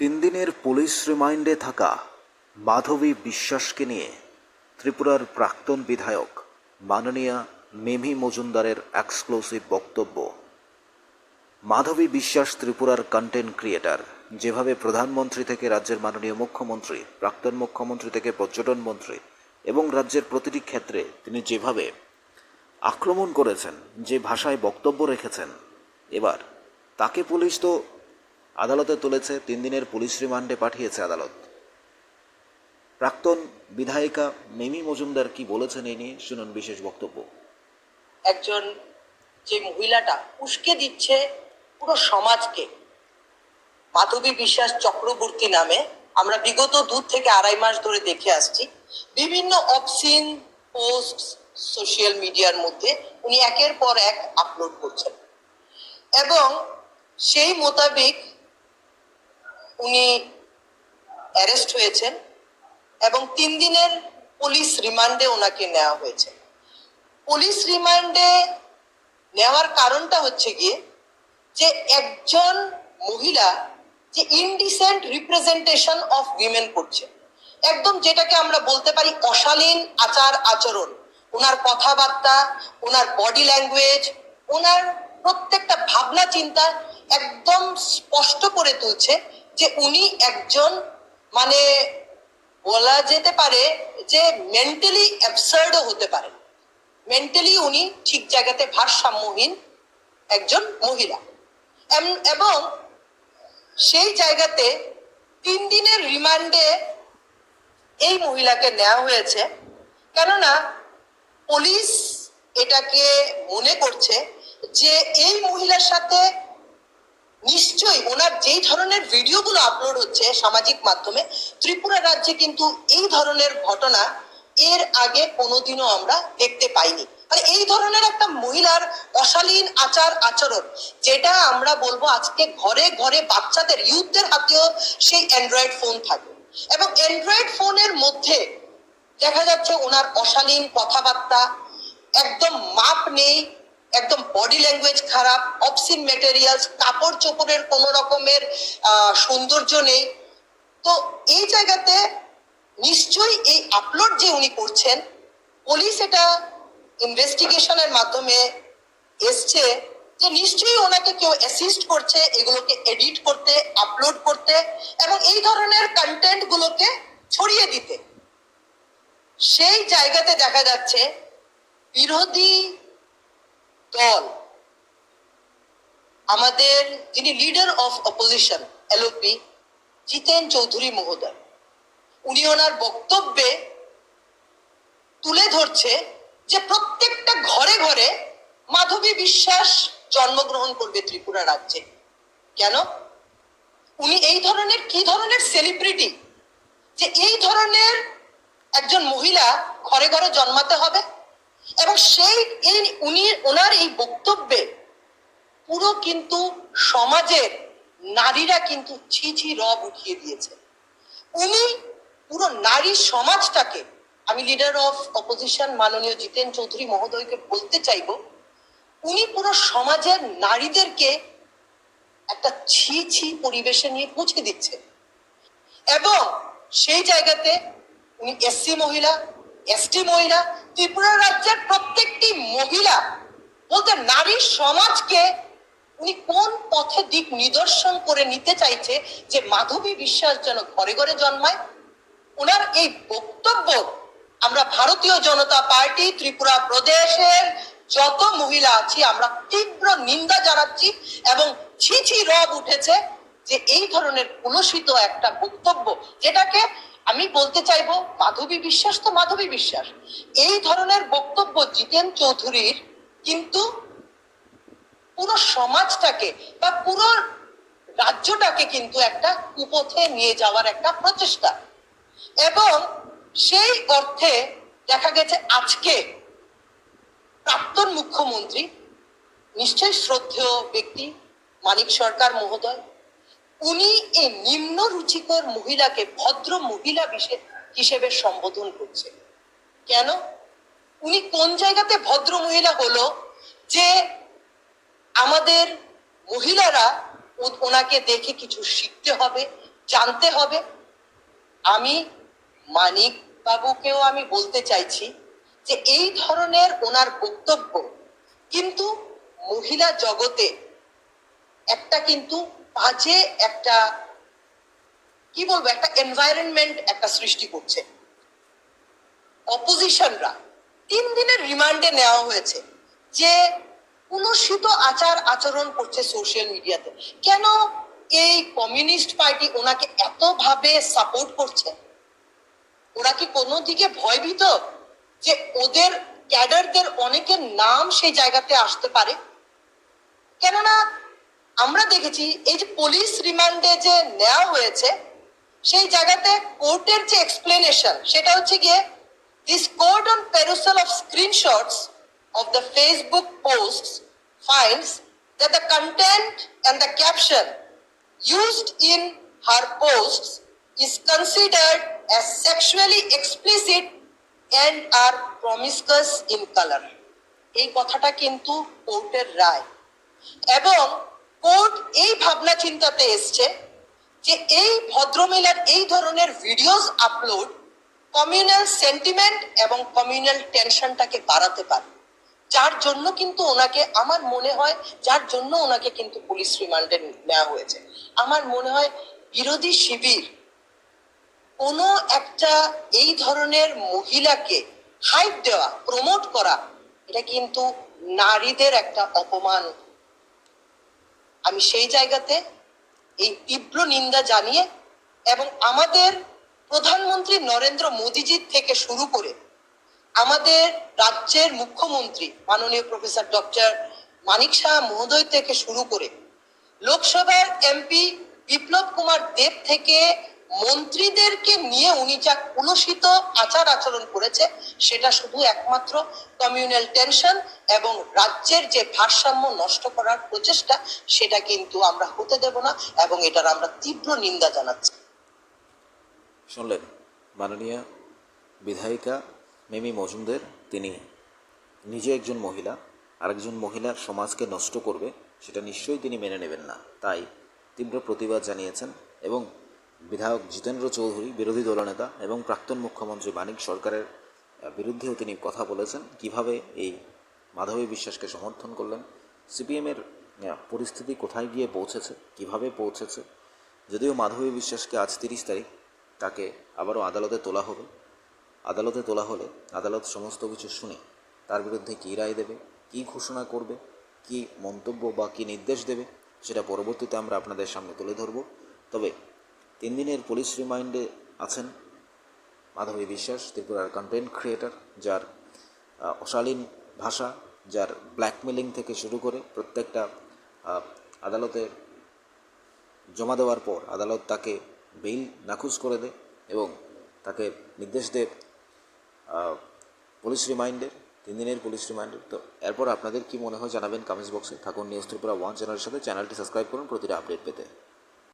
তিন দিনের পুলিশ রিমাইন্ডে থাকা মাধবী বিশ্বাসকে নিয়ে ত্রিপুরার প্রাক্তন বিধায়ক মাননীয়া মেমি মজুমদারের এক্সক্লুসিভ বক্তব্য। মাধবী বিশ্বাস ত্রিপুরার কন্টেন্ট ক্রিয়েটার যেভাবে প্রধানমন্ত্রী থেকে রাজ্যের মাননীয় মুখ্যমন্ত্রী, প্রাক্তন মুখ্যমন্ত্রী থেকে পর্যটন মন্ত্রী এবং রাজ্যের প্রতিটি ক্ষেত্রে তিনি যেভাবে আক্রমণ করেছেন, যে ভাষায় বক্তব্য রেখেছেন, এবার তাকে পুলিশ তো আদালতে তুলেছে, তিন দিনের পুলিশ রিমান্ডে পাঠিয়েছে আদালত। প্রাক্তন বিধায়িকা মিমি মজুমদার কি বলেছেন এই নিয়ে শুনুন বিশেষ বক্তব্য। একজন যে মহিলাটা উস্কে দিচ্ছে পুরো সমাজকে। মাধবী বিশ্বাস চক্রবর্তী নামে আমরা বিগত দু থেকে আড়াই মাস ধরে দেখে আসছি। বিভিন্ন অপসিন পোস্ট সোশ্যাল মিডিয়ার মধ্যে উনি একের পর এক আপলোড করছেন। এবং সেই মোতাবেক উনি অ্যারেস্ট হয়েছেন এবং তিন দিনের পুলিশ রিমান্ডে ওনাকে নেওয়া হয়েছে। পুলিশ রিমান্ডে নেওয়ার কারণটা হচ্ছে গিয়ে যে একজন মহিলা যে ইনডিসেন্ট রিপ্রেজেন্টেশন অফ উইমেন করছে। একদম যেটাকে আমরা বলতে পারি অশালীন আচার আচরণ। ওনার কথাবার্তা, ওনার বডি ল্যাঙ্গুয়েজ ওনার প্রত্যেকটা ভাবনা চিন্তা একদম স্পষ্ট করে তুলছে যে উনি একজন মানে বলা যেতে পারে যে মেন্টালি অ্যাবসার্ডও হতে পারে মেন্টালি উনি ঠিক জায়গাতে ভারসাম্যহীন একজন মহিলা। এবং সেই জায়গাতে তিন দিনের রিমান্ডে এই মহিলাকে নেওয়া হয়েছে। কেননা পুলিশ এটাকে মনে করছে যে এই মহিলার সাথে নিশ্চয়ই ওনার যেই ধরনের ভিডিওগুলো আপলোড হচ্ছে সামাজিক মাধ্যমে, ত্রিপুরা রাজ্যে কিন্তু এই ধরনের ঘটনা এর আগে কোনোদিনও আমরা দেখতে পাইনি। মানে এই ধরনের একটা মহিলার অশালীন আচার আচরণ, যেটা আমরা বলব আজকে ঘরে ঘরে বাচ্চাদের, ইউথদের হাতেও সেই অ্যান্ড্রয়েড ফোন থাকে। এবং অ্যান্ড্রয়েড ফোনের মধ্যে দেখা যাচ্ছে ওনার অশালীন কথাবার্তা, একদম মাপ নেই একদম বডি ল্যাঙ্গুয়েজ খারাপ অপসিন মেটেরিয়ালস কাপড় চোপড়ের কোনো রকমের সৌন্দর্য নেই। তো এই জায়গাতে নিশ্চয়ই এই আপলোড যে উনি করছেন পুলিশ এটা ইনভেস্টিগেশনের মাধ্যমে এসছে যে নিশ্চয়ই ওনাকে কেউ অ্যাসিস্ট করছে, এগুলোকে এডিট করতে আপলোড করতে এবং এই ধরনের কন্টেন্ট গুলোকে ছড়িয়ে দিতে। সেই জায়গাতে দেখা যাচ্ছে বিরোধী দল। আমাদের যিনি leader of opposition LOP Jiten Chowdhury মহোদয়। উনি ওনার বক্তব্যে তুলে ধরছে যে প্রত্যেকটা ঘরে ঘরে মাধবী বিশ্বাস জন্মগ্রহণ করবে ত্রিপুরা রাজ্যে। কেন? উনি এই ধরনের কি ধরনের সেলিব্রিটি যে এই ধরনের একজন মহিলা ঘরে ঘরে জন্মাতে হবে? এবং সেই এই উনি, ওনার এই বক্তব্যে পুরো কিন্তু সমাজের নারীরা কিন্তু ছি ছি রব উঠিয়ে দিয়েছে। উনি পুরো নারী সমাজটাকে, আমি লিডার অফ অপোজিশন মাননীয় জিতেন চৌধুরী মহোদয়কে বলতে চাইব, উনি পুরো সমাজের নারীদেরকে একটা ছি ছি পরিবেশে নিয়ে পৌঁছে দিচ্ছে। এবং সেই জায়গাতে উনি এসসি মহিলা এসটি মহিলা, ত্রিপুরা রাজ্যের প্রত্যেকটি মহিলা, বলতে নারী সমাজকে উনি কোন পথে দিক নিদর্শন করে নিতে চাইছে যে মাধবী বিশ্বাস যেন ঘরে ঘরে জন্মায়? ওনার এই বক্তব্য আমরা ভারতীয় জনতা পার্টি, ত্রিপুরা প্রদেশের যত মহিলা আছি, আমরা তীব্র নিন্দা জানাচ্ছি এবং ছি ছি রব উঠেছে যে এই ধরনের কুলসিত একটা বক্তব্য, যেটাকে আমি বলতে চাইব, মাধবী বিশ্বাস তো মাধবী বিশ্বাস। এই ধরনের বক্তব্য জিতেন চৌধুরীর, কিন্তু পুরো সমাজটাকে বা পুরো রাজ্যটাকে কিন্তু একটা কুপথে নিয়ে যাওয়ার একটা প্রচেষ্টা। এবং সেই অর্থে দেখা গেছে আজকে প্রাক্তন মুখ্যমন্ত্রী, নিশ্চয়ই শ্রদ্ধেয় ব্যক্তি মানিক সরকার মহোদয় উনি এই নিম্ন রুচিকর মহিলাকে ভদ্র মহিলা হিসেবে সম্বোধন করছে। কেন? উনি কোন জায়গাতে ভদ্র মহিলা হলো যে আমাদের মহিলারা ওনাকে দেখে কিছু শিখতে হবে, জানতে হবে? আমি মানিক বাবুকেও আমি বলতে চাইছি যে এই ধরনের ওনার বক্তব্য কিন্তু মহিলা জগতে একটা কিন্তু বাজে একটা, কি বলব, একটা এনভায়রনমেন্ট একটা সৃষ্টি করছে। অপোজিশনরা তিন দিনের রিমান্ডে নেওয়া হয়েছে যে কুলসিত আচার আচরণ করছে সোশ্যাল মিডিয়াতে কেন এই কমিউনিস্ট পার্টি ওনাকে এতভাবে সাপোর্ট করছে? ওরা কি কোনো দিকে ভয়ভীত যে ওদের ক্যাডারদের অনেকের নাম সেই জায়গাতে আসতে পারে? কেননা আমরা দেখেছি এই যে পুলিশ রিমান্ডে যে নেওয়া হয়েছে, সেই জায়গাতে কোর্টের যে এক্সপ্লেনেশন সেটা হচ্ছে গিয়ে this court on perusal of screenshots of the Facebook posts finds that the content and the caption used in her posts is considered as sexually explicit and or promiscuous in colour এই কথাটা কিন্তু কোর্টের রায়। এবং court এই ভাবনা চিন্তাতে এসছে যে এই ভদ্রমহিলার এই ধরনের ভিডিওস আপলোড কমিউনাল সেন্টিমেন্ট এবং কমিউনাল টেনশনটাকে বাড়াতে পারে। যার জন্য কিন্তু ওনাকে, আমার মনে হয়, যার জন্য ওনাকে কিন্তু পুলিশ রিমান্ডে নেওয়া হয়েছে। আমার মনে হয়, বিরোধী শিবির কোনো একটা এই ধরনের মহিলাকে হাইপ দেওয়া প্রমোট করা, এটা কিন্তু নারীদের একটা অপমান আমি সেই জায়গাতে এই তীব্র নিন্দা জানিয়ে এবং আমাদের প্রধানমন্ত্রী নরেন্দ্র মোদীজির থেকে শুরু করে আমাদের রাজ্যের মুখ্যমন্ত্রী মাননীয় প্রফেসর ডক্টর মানিক শাহ মহোদয় থেকে শুরু করে লোকসভার এমপি বিপ্লব কুমার দেব থেকে মন্ত্রীদেরকে নিয়ে উনি যা কুলসিত আচার আচরণ করেছে, সেটা শুধু একমাত্র কমিউনাল টেনশন এবং রাজ্যের যে ভারসাম্য নষ্ট করার প্রচেষ্টা, সেটা কিন্তু আমরা হতে দেব না এবং এটার আমরা তীব্র নিন্দা জানাচ্ছি। শুনলেন? মাননীয় বিধায়িকা মেমি মজুমদের, তিনি নিজে একজন মহিলা, আরেকজন মহিলার সমাজকে নষ্ট করবে, সেটা নিশ্চয়ই তিনি মেনে নেবেন না। তাই তীব্র প্রতিবাদ জানিয়েছেন এবং বিধায়ক জিতেন্দ্র চৌধুরী, বিরোধী দলনেতা এবং প্রাক্তন মুখ্যমন্ত্রী মানিক সরকারের বিরুদ্ধেও তিনি কথা বলেছেন। কীভাবে এই মাধবী বিশ্বাসকে সমর্থন করলেন? সিপিএমের পরিস্থিতি কোথায় গিয়ে পৌঁছেছে? কীভাবে পৌঁছেছে? যদিও মাধবী বিশ্বাসকে আজ তিরিশ তারিখ তাকে আবারও আদালতে তোলা হবে। আদালতে তোলা হলে আদালত সমস্ত কিছু শুনে তার বিরুদ্ধে কী রায় দেবে, কী ঘোষণা করবে, কী মন্তব্য বা কী নির্দেশ দেবে, সেটা পরবর্তীতে আমরা আপনাদের সামনে তুলে ধরব। তবে তিন দিনের পুলিশ রিমাইন্ডে আছেন মাধবী বিশ্বাস, ত্রিপুরার কন্টেন্ট ক্রিয়েটার যার অশালীন ভাষা, যার ব্ল্যাকমেলিং থেকে শুরু করে প্রত্যেকটা আদালতে জমা দেওয়ার পর আদালত তাকে বেইল নাকচ করে দেয় এবং তাকে নির্দেশ দেয় পুলিশ রিমাইন্ডের তিন দিনের পুলিশ রিমাইন্ডের তো এরপর আপনাদের কি মনে হয় জানাবেন কমেন্টস বক্সে থাকুন নিউজ ত্রিপুরা ওয়ান চ্যানেলের সাথে। চ্যানেলটি সাবস্ক্রাইব করুন, প্রতিটা আপডেট পেতে।